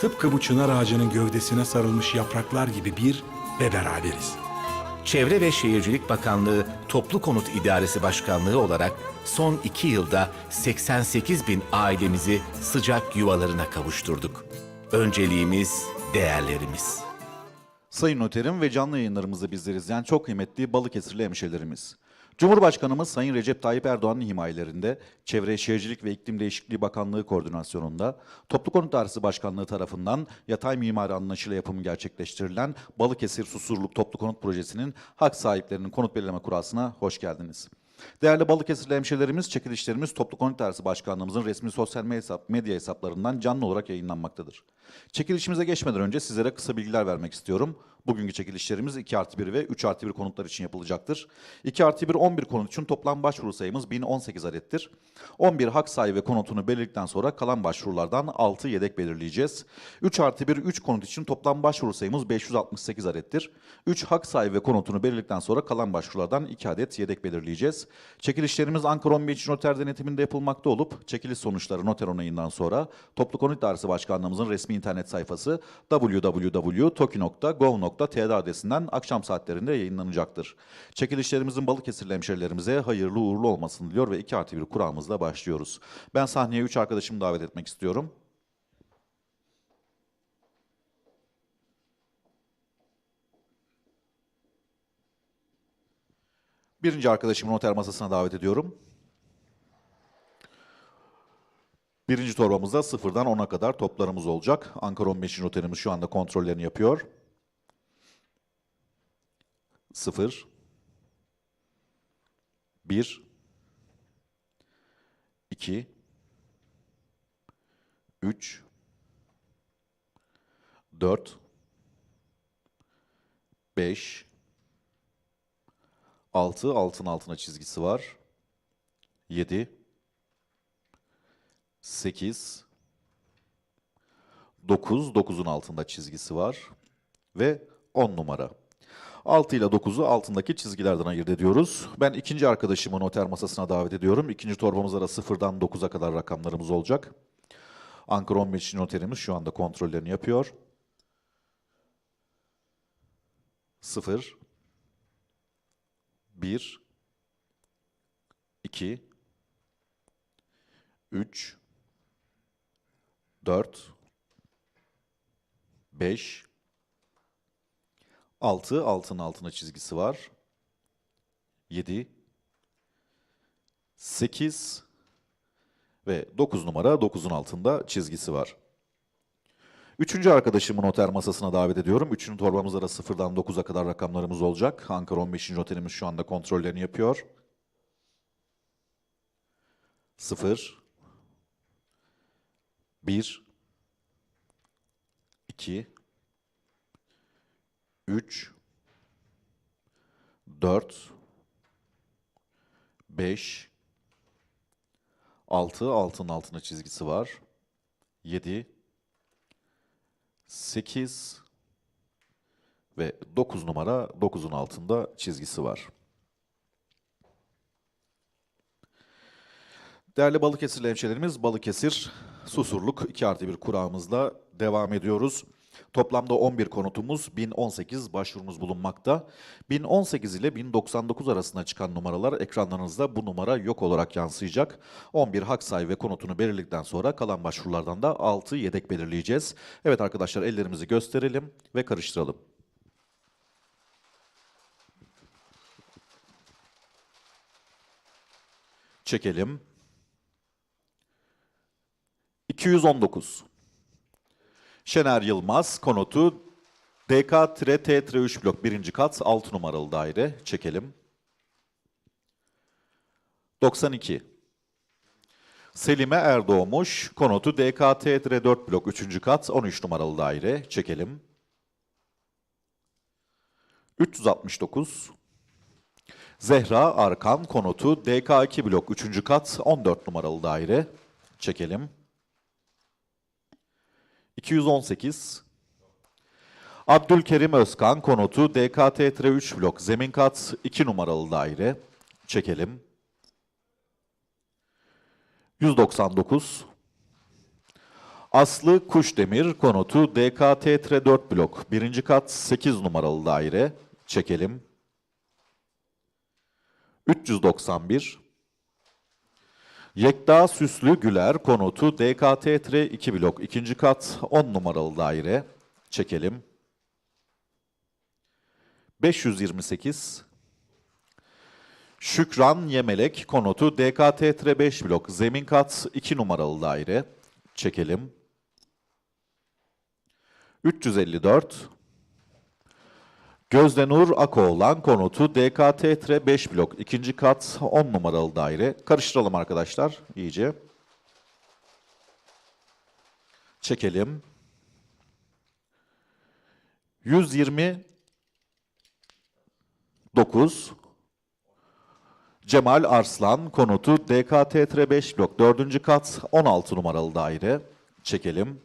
Tıpkı bu çınar ağacının gövdesine sarılmış yapraklar gibi bir ve beraberiz. Çevre ve Şehircilik Bakanlığı Toplu Konut İdaresi Başkanlığı olarak son iki yılda 88 bin ailemizi sıcak yuvalarına kavuşturduk. Önceliğimiz değerlerimiz. Sayın Noterim ve canlı yayınlarımızda bizleri izleyen çok kıymetli Balıkesirli hemşehrilerimiz. Cumhurbaşkanımız Sayın Recep Tayyip Erdoğan'ın himayelerinde Çevre Şehircilik ve İklim Değişikliği Bakanlığı koordinasyonunda Toplu Konut Dairesi Başkanlığı tarafından yatay mimari anlayışıyla yapımı gerçekleştirilen Balıkesir Susurluk Toplu Konut Projesi'nin hak sahiplerinin konut belirleme kurasına hoş geldiniz. Değerli Balıkesirli hemşehrilerimiz, çekilişlerimiz Toplu Konut Dairesi Başkanlığımızın resmi sosyal medya hesaplarından canlı olarak yayınlanmaktadır. Çekilişimize geçmeden önce sizlere kısa bilgiler vermek istiyorum. Bugünkü çekilişlerimiz 2 artı 1 ve 3 artı 1 konutlar için yapılacaktır. 2 artı 1 11 konut için toplam başvuru sayımız 1018 adettir. 11 hak sahibi konutunu belirledikten sonra kalan başvurulardan 6 yedek belirleyeceğiz. 3 artı 1 3 konut için toplam başvuru sayımız 568 adettir. 3 hak sahibi konutunu belirledikten sonra kalan başvurulardan 2 adet yedek belirleyeceğiz. Çekilişlerimiz Ankara 15 Noter denetiminde yapılmakta olup çekiliş sonuçları noter onayından sonra Toplu Konut Dairesi Başkanlığımızın resmi internet sayfası www.toki.gov.tr adresinden akşam saatlerinde yayınlanacaktır. Çekilişlerimizin Balıkesirli hemşerilerimize hayırlı uğurlu olmasını diliyor ve 2 artı 1 kuramızla başlıyoruz. Ben sahneye 3 arkadaşımı davet etmek istiyorum. Birinci arkadaşımı noter masasına davet ediyorum. Birinci torbamızda sıfırdan 10'a kadar toplarımız olacak. Ankara 15. noterimiz şu anda kontrollerini yapıyor. Sıfır. Bir. iki, Üç. Dört. Beş. 6 altın altına çizgisi var. 7 8 9 9'un altında çizgisi var ve 10 numara. 6 ile 9'u altındaki çizgilerden ayırt ediyoruz. Ben ikinci arkadaşımı noter masasına davet ediyorum. İkinci torbamızda da sıfırdan 9'a kadar rakamlarımız olacak. Ankara 15. noterimiz şu anda kontrollerini yapıyor. 0 1 2 3 4 5 6 altın altına çizgisi var. 7 8 ve 9 numara 9'un altında çizgisi var. Üçüncü arkadaşımı noter masasına davet ediyorum. Üçüncü torbamızda da sıfırdan 9'a kadar rakamlarımız olacak. Ankara 15. noterimiz şu anda kontrollerini yapıyor. 0 1 2 3 4 5 6 altın altına çizgisi var. 7 8 ve 9 numara 9'un altında çizgisi var. Değerli Balıkesirli hemşehrilerimiz, Balıkesir Susurluk 2 artı 1 kurağımızla devam ediyoruz. Toplamda 11 konutumuz, 1018 başvurumuz bulunmakta. 1018 ile 1099 arasında çıkan numaralar ekranlarınızda bu numara yok olarak yansıyacak. 11 hak sahibi ve konutunu belirledikten sonra kalan başvurulardan da 6 yedek belirleyeceğiz. Evet arkadaşlar ellerimizi gösterelim ve karıştıralım. Çekelim. 219. Şener Yılmaz konutu DK-T-3 blok 1. kat 6 numaralı daire. Çekelim. 92. Selime Erdoğmuş, konutu DKT-4 blok 3. kat 13 numaralı daire. Çekelim. 369. Zehra Arkan, konutu DK2 blok 3. kat 14 numaralı daire. Çekelim. 218. Abdülkerim Özkan, konutu DKT-3 blok zemin kat 2 numaralı daire. Çekelim. 199. Aslı Kuşdemir konutu DKT-4 blok 1. kat 8 numaralı daire. Çekelim. 391. Yekta Süslü Güler konutu DKT-2 blok 2. kat 10 numaralı daire. Çekelim. 528. Şükran Yemelek konutu DKT-5 blok zemin kat 2 numaralı daire. Çekelim. 354. Gözdenur Akoğlan konutu DKT-5 blok 2. kat 10 numaralı daire. Karıştıralım arkadaşlar iyice. Çekelim. 129. Cemal Arslan konutu DKT-5 blok 4. kat 16 numaralı daire. Çekelim.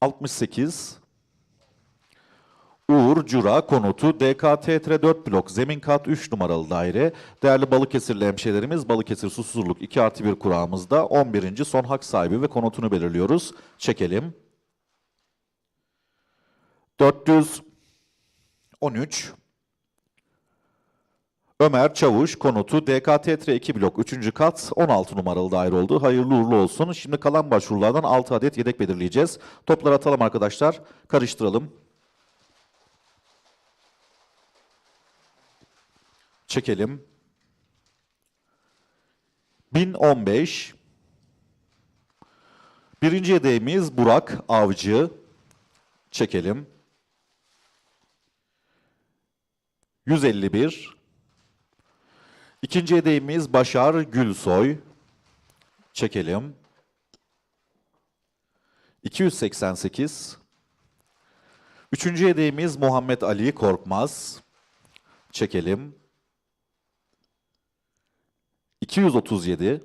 68. Uğur Cura konutu DKT-4 blok zemin kat 3 numaralı daire. Değerli Balıkesirli hemşehrilerimiz Balıkesir Susuzluk 2 artı 1 kurağımızda 11. son hak sahibi ve konutunu belirliyoruz. Çekelim. 413. Ömer Çavuş konutu DKT-2 blok 3. kat 16 numaralı daire oldu. Hayırlı uğurlu olsun. Şimdi kalan başvurulardan 6 adet yedek belirleyeceğiz. Topları atalım arkadaşlar. Karıştıralım. Çekelim. 1015. Birinci yedeğimiz Burak Avcı. Çekelim. 151. İkinci yedeğimiz Başar Gülsoy. Çekelim. 288. Üçüncü yedeğimiz Muhammed Ali Korkmaz. Çekelim. 237.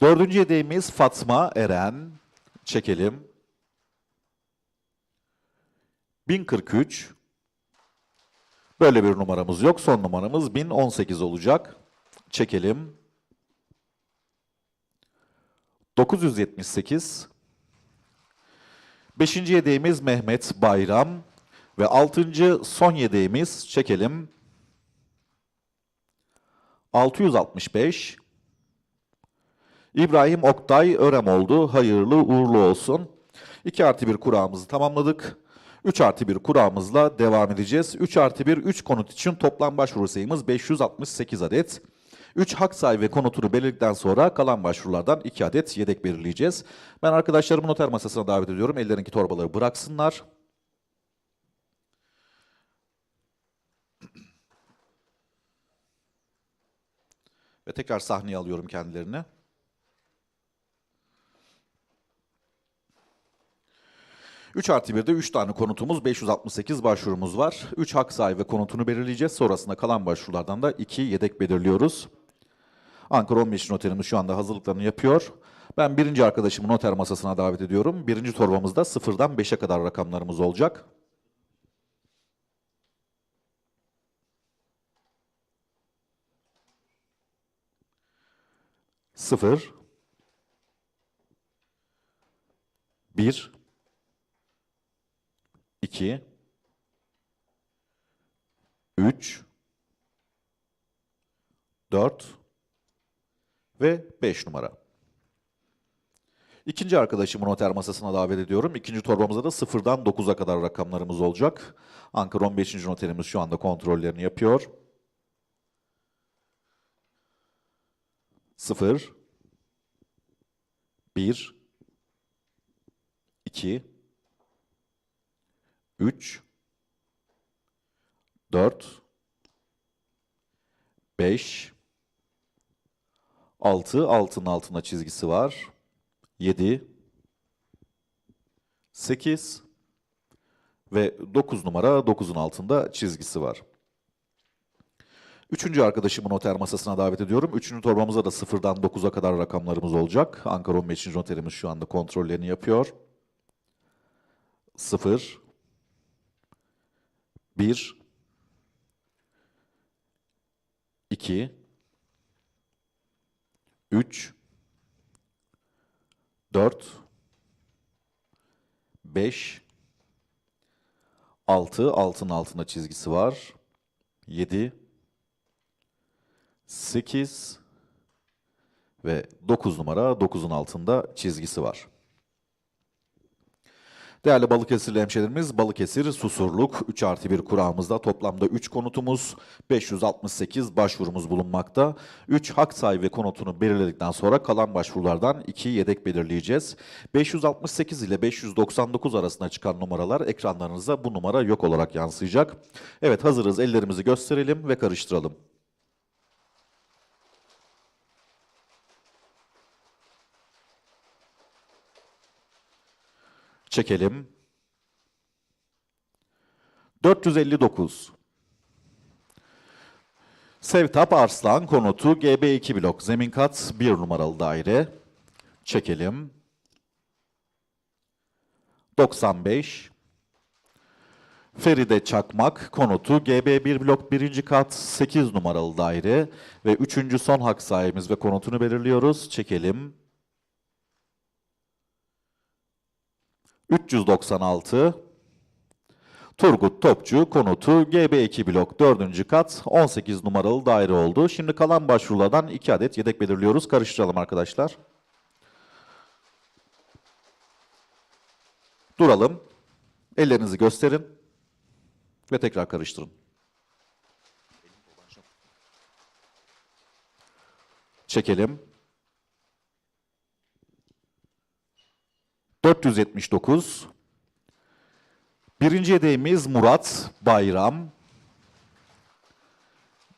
Dördüncü yedeğimiz Fatma Eren. Çekelim. 1043. Böyle bir numaramız yok. Son numaramız 1018 olacak. Çekelim. 978. Beşinci yedeğimiz Mehmet Bayram. Ve altıncı son yedeğimiz çekelim. 665. İbrahim Oktay Örem oldu. Hayırlı uğurlu olsun. 2 artı 1 kurağımızı tamamladık. 3 artı 1 kurağımızla devam edeceğiz. 3 artı 1, 3 konut için toplam başvuru sayımız 568 adet. 3 hak sahibi konutunu belirledikten sonra kalan başvurulardan 2 adet yedek belirleyeceğiz. Ben arkadaşlarımı noter masasına davet ediyorum. Ellerindeki torbaları bıraksınlar. Ve tekrar sahneye alıyorum kendilerini. Üç artı 1'de 3 tane konutumuz, 568 başvurumuz var. 3 hak sahibi konutunu belirleyeceğiz. Sonrasında kalan başvurulardan da 2 yedek belirliyoruz. Ankara 15 noterimiz şu anda hazırlıklarını yapıyor. Ben birinci arkadaşımı noter masasına davet ediyorum. Birinci torbamızda sıfırdan 5'e kadar rakamlarımız olacak. Sıfır. Bir. 2 3 4 ve 5 numara. İkinci arkadaşımı noter masasına davet ediyorum. İkinci torbamızda da sıfırdan 9'a kadar rakamlarımız olacak. Ankara 15. noterimiz şu anda kontrollerini yapıyor. 0 1 2 3 4 5 6 altının altına çizgisi var. 7 8 ve 9 numara 9'un altında çizgisi var. Üçüncü arkadaşımı noter masasına davet ediyorum. Üçüncü torbamızda da sıfırdan 9'a kadar rakamlarımız olacak. Ankara 15. noterimiz şu anda kontrollerini yapıyor. 0 1 2 3 4 5 6 altın altına çizgisi var. 7 8 ve 9 numara 9'un altında çizgisi var. Değerli Balıkesirli hemşehrilerimiz, Balıkesir Susurluk 3 artı 1 kurağımızda toplamda 3 konutumuz, 568 başvurumuz bulunmakta. 3 hak sahibi konutunu belirledikten sonra kalan başvurulardan 2 yedek belirleyeceğiz. 568 ile 599 arasında çıkan numaralar ekranlarınıza bu numara yok olarak yansıyacak. Evet hazırız ellerimizi gösterelim ve karıştıralım. Çekelim. 459. Sevtap Arslan konutu GB2 blok zemin kat 1 numaralı daire. Çekelim. 95. Feride Çakmak konutu GB1 blok 1. kat 8 numaralı daire ve 3. son hak sahibimiz ve konutunu belirliyoruz. Çekelim. 396 Turgut Topçu konutu GB2 blok 4. kat 18 numaralı daire oldu. Şimdi kalan başvurulardan 2 adet yedek belirliyoruz. Karıştıralım arkadaşlar. Duralım. Ellerinizi gösterin. Ve tekrar karıştırın. Çekelim. 479 Birinci yedeğimiz Murat Bayram.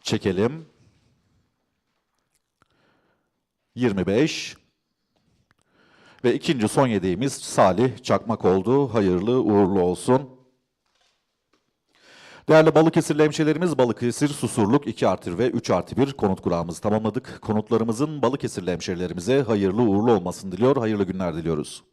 Çekelim. 25 ve ikinci son yedeğimiz Salih Çakmak oldu. Hayırlı uğurlu olsun. Değerli Balıkesirli hemşehrilerimiz Balıkesir Susurluk 2 artı ve 3 artı 1 konut kurağımızı tamamladık. Konutlarımızın Balıkesirli hemşehrilerimize hayırlı uğurlu olmasını diliyor. Hayırlı günler diliyoruz.